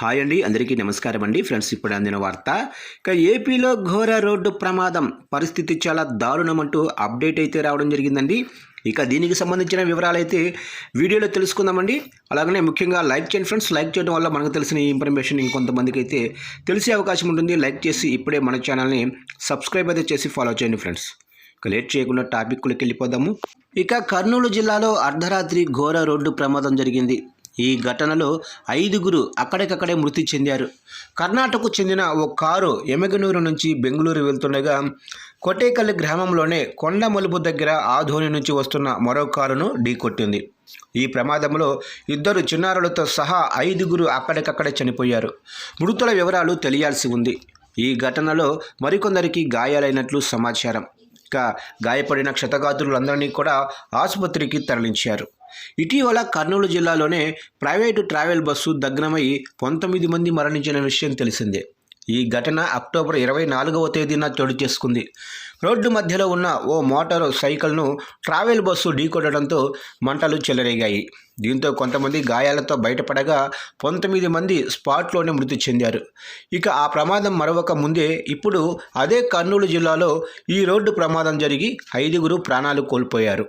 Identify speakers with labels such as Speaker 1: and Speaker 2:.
Speaker 1: Hi అండి అందరికీ నమస్కారం అండి. ఫ్రెండ్స్ ఇప్పుడు అందిన వార్త ఇక ఏపీలో ఘోర రోడ్డు ప్రమాదం పరిస్థితి చాలా దారుణం అంటూ అప్డేట్ అయితే రావడం జరిగిందండి. ఇక దీనికి సంబంధించిన వివరాలు అయితే వీడియోలో తెలుసుకుందామండి. అలాగనే ముఖ్యంగా లైక్ చేయండి ఫ్రెండ్స్. లైక్ చేయడం వల్ల మనకు తెలిసిన ఈ ఇన్ఫర్మేషన్ ఇంకొంతమందికి అయితే తెలిసే అవకాశం ఉంటుంది. లైక్ చేసి ఇప్పుడే మన ఛానల్ని సబ్స్క్రైబ్ అయితే చేసి ఫాలో చేయండి ఫ్రెండ్స్. ఇక లేట్ చేయకుండా టాపిక్లోకి వెళ్ళిపోదాము. ఇక కర్నూలు జిల్లాలో అర్ధరాత్రి ఘోర రోడ్డు ప్రమాదం జరిగింది. ఈ ఘటనలో ఐదుగురు అక్కడికక్కడే మృతి చెందారు. కర్ణాటకకు చెందిన ఓ కారు ఎమగనూరు నుంచి బెంగళూరు వెళ్తుండగా కొట్టేకల్లి గ్రామంలోనే కొండ మలుపు దగ్గర ఆధోని నుంచి వస్తున్న మరో కారును ఢీకొట్టింది ఈ ప్రమాదంలో ఇద్దరు చిన్నారులతో సహా ఐదుగురు అక్కడికక్కడే చనిపోయారు. మృతుల వివరాలు తెలియాల్సి ఉంది. ఈ ఘటనలో మరికొందరికి గాయాలైనట్లు సమాచారం. ఇక గాయపడిన క్షతగాత్రులందరినీ కూడా ఆసుపత్రికి తరలించారు. ఇటీవల కర్నూలు జిల్లాలోనే ప్రైవేటు ట్రావెల్ బస్సు దగ్నమై పంతొమ్మిది మంది మరణించిన విషయం తెలిసిందే. ఈ ఘటన అక్టోబర్ ఇరవై నాలుగవ తేదీన చోటు చేసుకుంది. రోడ్డు మధ్యలో ఉన్న ఓ మోటారు సైకిల్ను ట్రావెల్ బస్సు ఢీకొట్టడంతో మంటలు చెలరేగాయి. దీంతో కొంతమంది గాయాలతో బయటపడగా పంతొమ్మిది మంది స్పాట్లోనే మృతి చెందారు. ఇక ఆ ప్రమాదం మరొక ముందే ఇప్పుడు అదే కర్నూలు జిల్లాలో ఈ రోడ్డు ప్రమాదం జరిగి ఐదుగురు ప్రాణాలు కోల్పోయారు.